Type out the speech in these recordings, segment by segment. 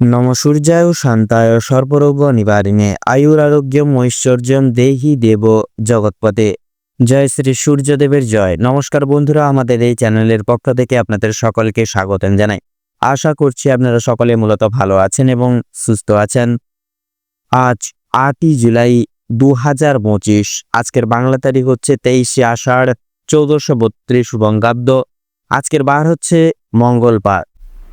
নম সূর্যায় শান্তায় সর্বরোগ নিবারিণে আয়ুরারোগ্যম ঐশ্বর্যম দেহি দেব জগৎপতে। জয় শ্রী সূর্যদেবের জয়। নমস্কার বন্ধুরা, আমাদের এই চ্যানেলের পক্ষ থেকে আপনাদের সকলকে স্বাগতম জানাই। আশা করছি আপনারা সকলে মূলত ভালো আছেন এবং সুস্থ আছেন। আজ আটই জুলাই দু হাজার পঁচিশ, আজকের বাংলা তারিখ হচ্ছে তেইশে আষাঢ় চৌদ্দশো বত্রিশ বঙ্গাব্দ আজকের বার হচ্ছে মঙ্গলবার।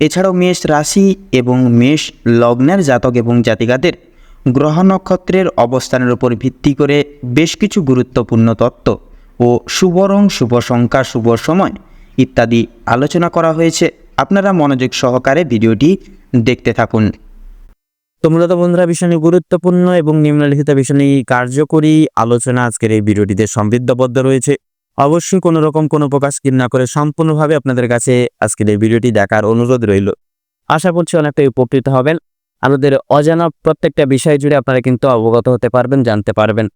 এছাড়াও মেষ রাশি এবং মেষ লগ্নের জাতক এবং জাতিকাদের গ্রহ নক্ষত্রের অবস্থানের উপর ভিত্তি করে বেশ কিছু গুরুত্বপূর্ণ তত্ত্ব ও শুভ রং শুভ সংখ্যা, শুভ সময় ইত্যাদি আলোচনা করা হয়েছে। আপনারা মনোযোগ সহকারে ভিডিওটি দেখতে থাকুন। তো মূলত বন্ধুরা ভীষণ গুরুত্বপূর্ণ এবং নিম্নলিখিত ভীষণই কার্যকরী আলোচনা আজকের এই ভিডিওটিতে সমৃদ্ধবদ্ধ রয়েছে। অবশ্যই কোনো রকম কোনো প্রকাশ স্কিপ না করে সম্পূর্ণভাবে আপনাদের কাছে আজকের এই ভিডিওটি দেখার অনুরোধ রইল। আশা করছি অনেকটাই উপকৃত হবেন। আমাদের অজানা প্রত্যেকটা বিষয় জুড়ে আপনারা কিন্তু অবগত হতে পারবেন, জানতে পারবেন।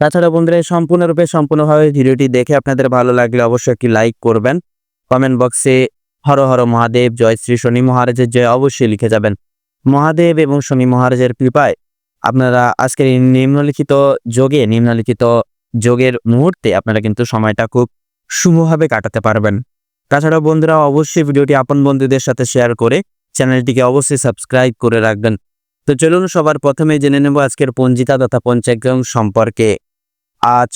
তাছাড়া বন্ধুরা সম্পূর্ণরূপে সম্পূর্ণভাবে ভিডিওটি দেখে আপনাদের ভালো লাগলে অবশ্যই একটি লাইক করবেন। কমেন্ট বক্সে হর হর মহাদেব, জয় শ্রী শনি মহারাজের জয় অবশ্যই লিখে যাবেন। মহাদেব এবং শনি মহারাজের কৃপায় আপনারা আজকের এই নিম্নলিখিত যোগে, নিম্নলিখিত যোগের মুহূর্তে আপনারা কিন্তু সময়টা খুব শুভভাবে কাটাতে পারবেন। তাছাড়াও বন্ধুরা, অবশ্যই ভিডিওটি আপন বন্ধুদের সাথে শেয়ার করে চ্যানেলটিকে অবশ্যই সাবস্ক্রাইব করে রাখবেন। তো চলুন সবার প্রথমে জেনে নেব আজকের পঞ্জিকা তথা পঞ্চাগ্রাম সম্পর্কে। আজ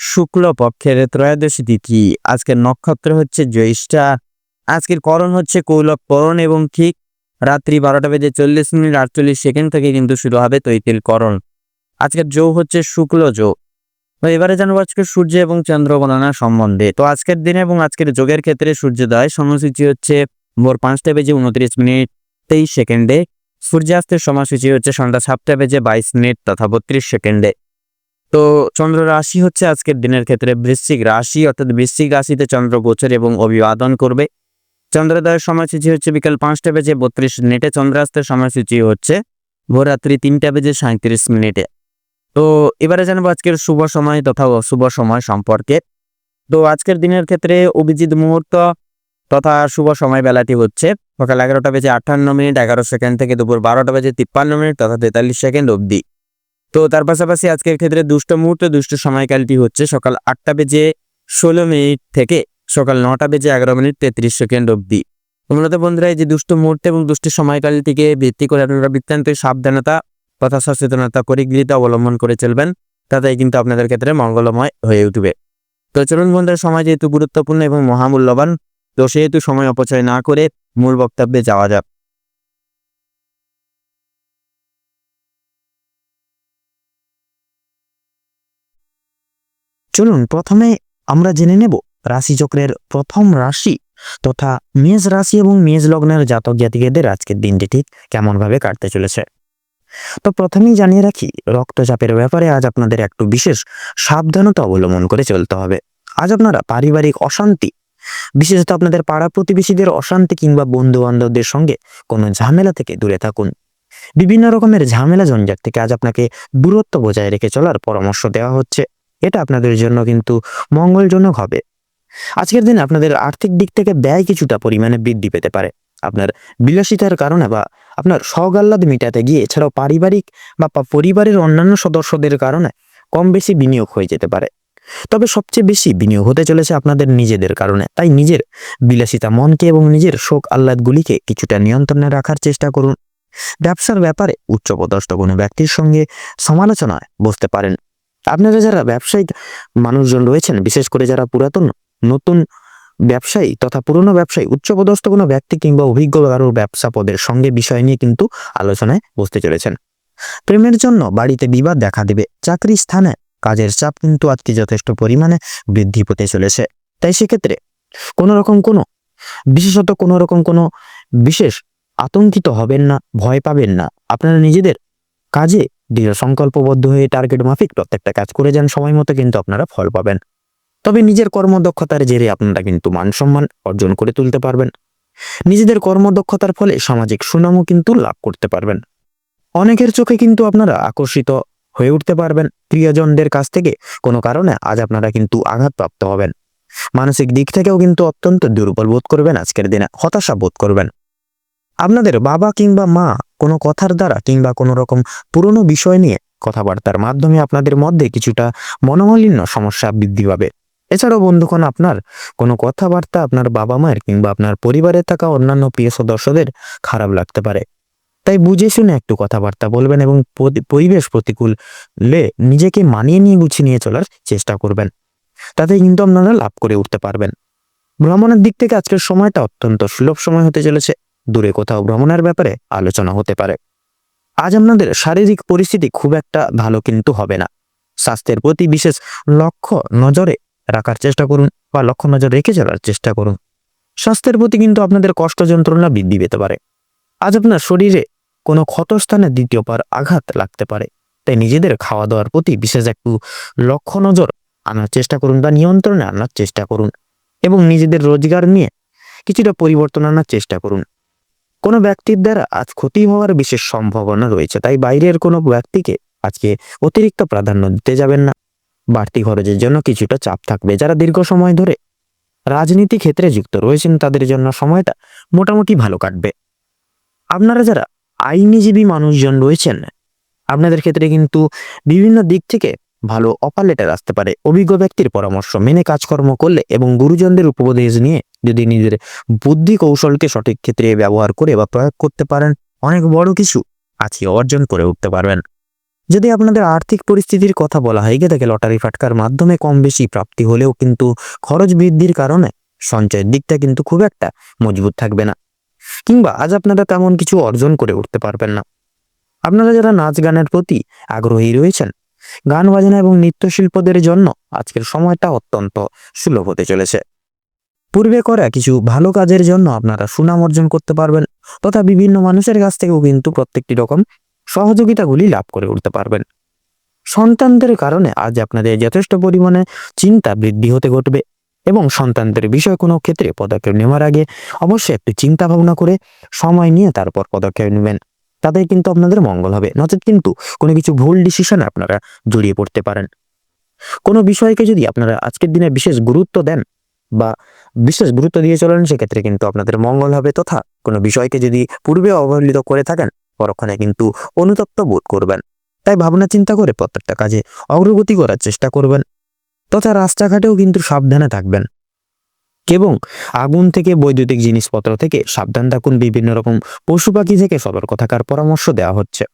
শুক্ল পক্ষের ত্রয়োদশী তিথি, আজকের নক্ষত্র হচ্ছে জ্যৈষ্ঠা। আজকের করণ হচ্ছে কৌলক করণ এবং ঠিক রাত্রি বারোটা বেজে চল্লিশ মিনিট আটচল্লিশ সেকেন্ড থেকে কিন্তু শুরু হবে তৈতিল করণ। আজকের যৌ হচ্ছে শুক্ল যোগ। তো এবারে জানব আজকে সূর্য এবং চন্দ্র গণনা সম্বন্ধে। তো আজকের দিনে এবং আজকের যোগের ক্ষেত্রে সূর্যোদয় সময়সূচি হচ্ছে ভোর পাঁচটা বেজে উনত্রিশ মিনিট তেইশ সেকেন্ডে, সূর্যাস্তের সময়সূচি হচ্ছে সন্ধ্যা সাতটা বেজে বাইশ মিনিট তথা বত্রিশ সেকেন্ডে। তো চন্দ্র রাশি হচ্ছে আজকের দিনের ক্ষেত্রে বৃশ্চিক রাশি, অর্থাৎ বৃশ্চিক রাশিতে চন্দ্র গোচর এবং অভিবাদন করবে। চন্দ্রোদয়ের সময়সূচি হচ্ছে বিকাল পাঁচটা বেজে বত্রিশ মিনিটে, চন্দ্রাস্তের সময়সূচি হচ্ছে ভোররাত্রি তিনটা বেজে সাঁত্রিশ মিনিটে। তো এবারে জানব আজকের শুভ সময় তথা অশুভ সময় সম্পর্কে। তো আজকের দিনের ক্ষেত্রে অভিজিৎ মুহূর্ত তথা শুভ সময় বেলাটি হচ্ছে সকাল এগারোটা বেজে আটান্ন মিনিট, এগারো সেকেন্ড থেকে দুপুর বারোটা বেজে তিপ্পান্ন মিনিট তথা তেতাল্লিশ সেকেন্ড অবধি। তো তার পাশাপাশি আজকের ক্ষেত্রে দুষ্ট মুহূর্ত, দুষ্ট সময়কালটি হচ্ছে সকাল আটটা বেজে ষোলো মিনিট থেকে সকাল নটা বেজে এগারো মিনিট তেত্রিশ সেকেন্ড অবধি। মূলত বন্ধুরা, এই যে দুষ্ট মুহূর্ত এবং দুষ্ট সময়কালটিকে ভিত্তি করে আপনারা বৃত্তান্ত সাবধানতা তথা সচেতনতা পরিগৃহীতা অবলম্বন করে চলবেন, তাতেই কিন্তু আপনাদের ক্ষেত্রে মঙ্গলময় হয়ে উঠবে। তো চলুন বন্ধুরা, সময় যেহেতু গুরুত্বপূর্ণ এবং মহামূল্যবান, তো সেহেতু সময় অপচয় না করে মূল বক্তব্যে যাওয়া যাক। চলুন, প্রথমে আমরা জেনে নেব রাশিচক্রের প্রথম রাশি তথা মেষ রাশি এবং মেষ লগ্নের জাতক জাতিকেদের আজকের দিনটি ঠিক কেমনভাবে কাটতে চলেছে। তো প্রথমেই জানিয়ে রাখি, রক্তচাপের ব্যাপারে আজ আপনাদের একটু বিশেষ সাবধানতা অবলম্বন করে চলতে হবে। আজ আপনারা পারিবারিক অশান্তি, বিশেষত আপনাদের পাড়া প্রতিবেশীদের অশান্তি কিংবা বন্ধু বান্ধবদের সঙ্গে কোনো ঝামেলা থেকে দূরে থাকুন। বিভিন্ন রকমের ঝামেলা জঞ্জাট থেকে আজ আপনাকে দূরত্ব বজায় রেখে চলার পরামর্শ দেওয়া হচ্ছে। এটা আপনাদের জন্য কিন্তু মঙ্গলজনক হবে। আজকের দিনে আপনাদের আর্থিক দিক থেকে ব্যয় কিছুটা পরিমাণে বৃদ্ধি পেতে পারে। আপনার বিলাসিতার কারণে বা আপনার সগাল্লাদ মিটাতে গিয়ে, এছাড়াও পারিবারিক বা পরিবারের অন্যান্য সদস্যদের কারণে কম বেশি বিনিয়োগ হয়ে যেতে পারে। তবে সবচেয়ে বেশি বিনিয়োগ হতে চলেছে আপনাদের নিজেদের কারণে। তাই নিজের বিলাসিতা মনকে এবং নিজের শোক আহ্লাদগুলিকে কিছুটা নিয়ন্ত্রণে রাখার চেষ্টা করুন। ব্যবসার ব্যাপারে উচ্চপদস্থ কোনো ব্যক্তির সঙ্গে সমালোচনায় বসতে পারেন। আপনারা যারা ব্যবসায়িক মানুষজন রয়েছেন, বিশেষ করে যারা পুরাতন, নতুন ব্যবসায়ী তথা পুরনো ব্যবসায়ী, উচ্চপদস্থ কোনো ব্যক্তি কিংবা অভিজ্ঞ কারোর ব্যবসা পদের সঙ্গে বিষয় নিয়ে কিন্তু আলোচনায় বসতে চলেছেন। প্রেমের জন্য বাড়িতে বিবাদ দেখা দেবে, চাকরি স্থানে কাজের চাপ কিন্তু আজকে যথেষ্ট পরিমাণে বৃদ্ধি পেতে চলেছে। তাই সেক্ষেত্রে কোনো রকম কোনো, বিশেষত কোনো রকম কোনো বিশেষ আতঙ্কিত হবেন না, ভয় পাবেন না। আপনারা নিজেদের কাজে দৃঢ় সংকল্পবদ্ধ হয়ে টার্গেট মাফিক প্রত্যেকটা কাজ করে যান, সময় মতো কিন্তু আপনারা ফল পাবেন। তবে নিজের কর্মদক্ষতার জেরে আপনারা কিন্তু মান সম্মান অর্জন করে তুলতে পারবেন। নিজেদের কর্মদক্ষতার ফলে সামাজিক সুনামও কিন্তু লাভ করতে পারবেন। অনেকের চোখে কিন্তু আপনারা আকর্ষিত হয়ে উঠতে পারবেন। প্রিয়জনদের কাছ থেকে কোনো কারণে আজ আপনারা কিন্তু আঘাতপ্রাপ্ত হবেন। মানসিক দিক থেকেও কিন্তু অত্যন্ত দুর্বল বোধ করবেন আজকের দিনে, হতাশা বোধ করবেন। আপনাদের বাবা কিংবা মা কোনো কথার দ্বারা কিংবা কোনো রকম পুরনো বিষয় নিয়ে কথাবার্তার মাধ্যমে আপনাদের মধ্যে কিছুটা মনোমালিন্য সমস্যা বৃদ্ধি পাবে। এছাড়াও বন্ধুগণ, আপনার কোনো কথাবার্তা আপনার বাবা মায়ের কিংবা আপনার পরিবারে থাকা অন্যান্য প্রিয় সদস্যদের খারাপ লাগতে পারে। তাই বুঝে শুনে একটু কথাবার্তা বলবেন এবং পরি- পরিবেশ প্রতিকূলে নিজেকে মানিয়ে নিয়ে গুছিয়ে নিয়ে চলার চেষ্টা করবেন। তাতে কিন্তু আপনারা লাভ করে উঠতে পারবেন। ভ্রমণের দিক থেকে আজকের সময়টা অত্যন্ত সুলভ সময় হতে চলেছে। দূরে কোথাও ভ্রমণের ব্যাপারে আলোচনা হতে পারে। আজ আপনাদের শারীরিক পরিস্থিতি খুব একটা ভালো কিন্তু হবে না। স্বাস্থ্যের প্রতি বিশেষ লক্ষ্য নজরে রাখার চেষ্টা করুন বা লক্ষ্য নজর রেখে চলার চেষ্টা করুন। স্বাস্থ্যের প্রতি কিন্তু আপনাদের কষ্ট যন্ত্রণা বৃদ্ধি পেতে পারে। আজ আপনার শরীরে কোনো ক্ষতস্থানে দ্বিতীয়বার আঘাত লাগতে পারে। তাই নিজেদের খাওয়া দাওয়ার প্রতি বিশেষ একটু লক্ষ্য নজর আনার চেষ্টা করুন বা নিয়ন্ত্রণে আনার চেষ্টা করুন এবং নিজেদের রোজগার নিয়ে কিছুটা পরিবর্তন আনার চেষ্টা করুন। কোনো ব্যক্তির দ্বারা আজ ক্ষতি হওয়ার বিশেষ সম্ভাবনা রয়েছে, তাই বাইরের কোনো ব্যক্তিকে আজকে অতিরিক্ত প্রাধান্য দিতে যাবেন না। বাড়তি খরচের জন্য কিছুটা চাপ থাকবে। যারা দীর্ঘ সময় ধরে রাজনীতি ক্ষেত্রে যুক্ত রয়েছেন, তাদের জন্য সময়টা মোটামুটি ভালো কাটবে। আপনারা যারা আইনজীবী মানুষজন রয়েছেন, আপনাদের ক্ষেত্রে কিন্তু বিভিন্ন দিক থেকে ভালো অফার লেটার আসতে পারে। অভিজ্ঞ ব্যক্তির পরামর্শ, মেনে কাজকর্ম করলে এবং গুরুজনদের উপদেশ নিয়ে যদি নিজের বুদ্ধি কৌশলকে সঠিক ক্ষেত্রে ব্যবহার করে বা প্রয়োগ করতে পারেন, অনেক বড় কিছু আজকে অর্জন করে উঠতে পারবেন। যদি আপনাদের আর্থিক পরিস্থিতির কথা বলা হয় থাকে লটারি ফাটকার মাধ্যমে কম বেশি প্রাপ্তি হলেও কিন্তু খরচ বৃদ্ধির কারণে সঞ্চয়ের দিকটা কিন্তু খুব একটা মজবুত থাকবে না। কিংবা আজ আপনারা তেমন কিছু অর্জন করে উঠতে পারবেন না। আপনারা যারা নাচ গানের প্রতি আগ্রহী রয়েছেন, গান বাজনা এবং নৃত্যশিল্পদের জন্য আজকের সময়টা অত্যন্ত সুলভ হতে চলেছে। পূর্বে করা কিছু ভালো কাজের জন্য আপনারা সুনাম অর্জন করতে পারবেন, তথা বিভিন্ন মানুষের কাছ থেকেও কিন্তু প্রত্যেকটি রকম সহযোগিতাগুলি লাভ করে উঠতে পারবেন। সন্তানদের কারণে আজ আপনাদের যথেষ্ট পরিমাণে চিন্তা বৃদ্ধি হতে ঘটবে এবং সন্তানদের বিষয় কোনো ক্ষেত্রে পদক্ষেপ নেওয়ার আগে অবশ্যই একটু চিন্তা ভাবনা করে সময় নিয়ে তারপর পদক্ষেপ নেবেন। তাতে কিন্তু আপনাদের মঙ্গল হবে। নচেত কিন্তু কোনো কিছু ভুল ডিসিশনে আপনারা জড়িয়ে পড়তে পারেন। কোনো বিষয়কে যদি আপনারা আজকের দিনে বিশেষ গুরুত্ব দেন বা বিশেষ গুরুত্ব দিয়ে চলেন, সেক্ষেত্রে কিন্তু আপনাদের মঙ্গল হবে। তথা কোনো বিষয়কে যদি পূর্বে অবহেলিত করে থাকেন পরক্ষণে কিন্তু অনুতপ্ত বোধ করবেন। তাই ভাবনা চিন্তা করে প্রত্যেকটা কাজে অগ্রগতি করার চেষ্টা করবেন। তথা রাস্তাঘাটেও কিন্তু সাবধানে থাকবেন। এবং আগুন থেকে বৈদ্যুতিক জিনিসপত্র থেকে সাবধান থাকুন, বিভিন্ন রকম পশু পাখি থেকে সতর্ক থাকার পরামর্শ দেওয়া হচ্ছে।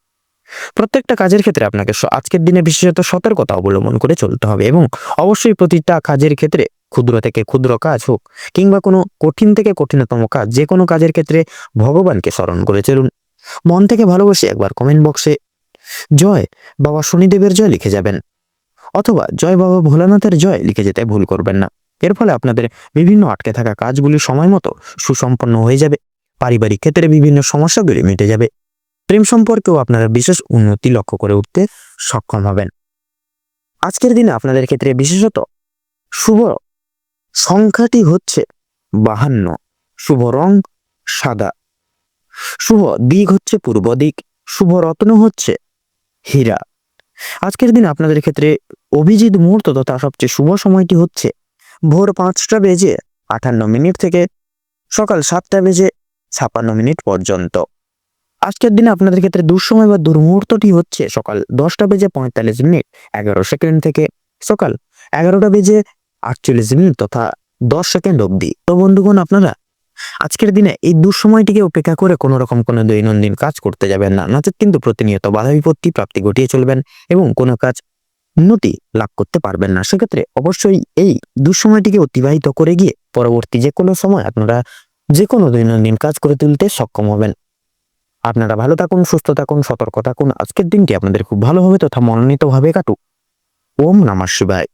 প্রত্যেকটা কাজের ক্ষেত্রে আপনাকে আজকের দিনে বিশেষত সতর্কতা অবলম্বন করে চলতে হবে এবং অবশ্যই প্রতিটা কাজের ক্ষেত্রে ক্ষুদ্র থেকে ক্ষুদ্র কাজ হোক, কিংবা কোনো কঠিন থেকে কঠিনতম কাজ যে কোনো কাজের ক্ষেত্রে ভগবানকে স্মরণ করে চলুন। মন থেকে ভালোবেসে একবার কমেন্ট বক্সে জয় বাবা শনিদেবের জয় লিখে যাবেন। অথবা, জয় বাবা ভোলানাথের জয় লিখে যেতে ভুল করবেন না। এর ফলে আপনাদের বিভিন্ন আটকে থাকা কাজগুলি সময় মতো সুসম্পন্ন হয়ে যাবে। পারিবারিক ক্ষেত্রে বিভিন্ন সমস্যাগুলি মিটে যাবে। প্রেম সম্পর্কেও আপনারা বিশেষ উন্নতি লক্ষ্য করে উঠতে সক্ষম হবেন। আজকের দিনে আপনাদের ক্ষেত্রে বিশেষত শুভ সংখ্যাটি হচ্ছে বাহান্ন। শুভ রং সাদা। শুভ দিক হচ্ছে পূর্ব দিক, শুভ রত্ন হচ্ছে হীরা। আজকের দিন আপনাদের ক্ষেত্রে অভিজিৎ মুহূর্ত তথা সবচেয়ে শুভ সময়টি হচ্ছে ভোর পাঁচটা বেজে আটান্ন মিনিট থেকে সকাল সাতটা বেজে ছাপান্ন মিনিট পর্যন্ত। আজকের দিনে আপনাদের ক্ষেত্রে দুঃসময় বা দুর্মুহূর্তটি হচ্ছে সকাল দশটা বেজে পঁয়তাল্লিশ মিনিট, এগারো সেকেন্ড থেকে সকাল এগারোটা বেজে আটচল্লিশ মিনিট তথা দশ সেকেন্ড অবধি। তো বন্ধুগণ, আপনারা আজকের দিনে এই দুঃসময়টিকে উপেক্ষা করে কোনো রকম কোনো দৈনন্দিন কাজ করতে যাবেন না। নচেত কিন্তু প্রতিনিয়ত বাধা বিপত্তি প্রাপ্তি ঘটিয়ে চলবেন এবং কোনো কাজ উন্নতি লাভ করতে পারবেন না। সেক্ষেত্রে অবশ্যই এই দুঃসময়টিকে অতিবাহিত করে গিয়ে পরবর্তী যে কোনো সময় আপনারা যে কোনো দৈনন্দিন কাজ করে তুলতে সক্ষম হবেন। আপনারা ভালো থাকুন, সুস্থ থাকুন, সতর্ক থাকুন। আজকের দিনটি আপনাদের খুব ভালোভাবে তথা মনোনীতভাবে কাটুক। ওম নমঃ শিবায়।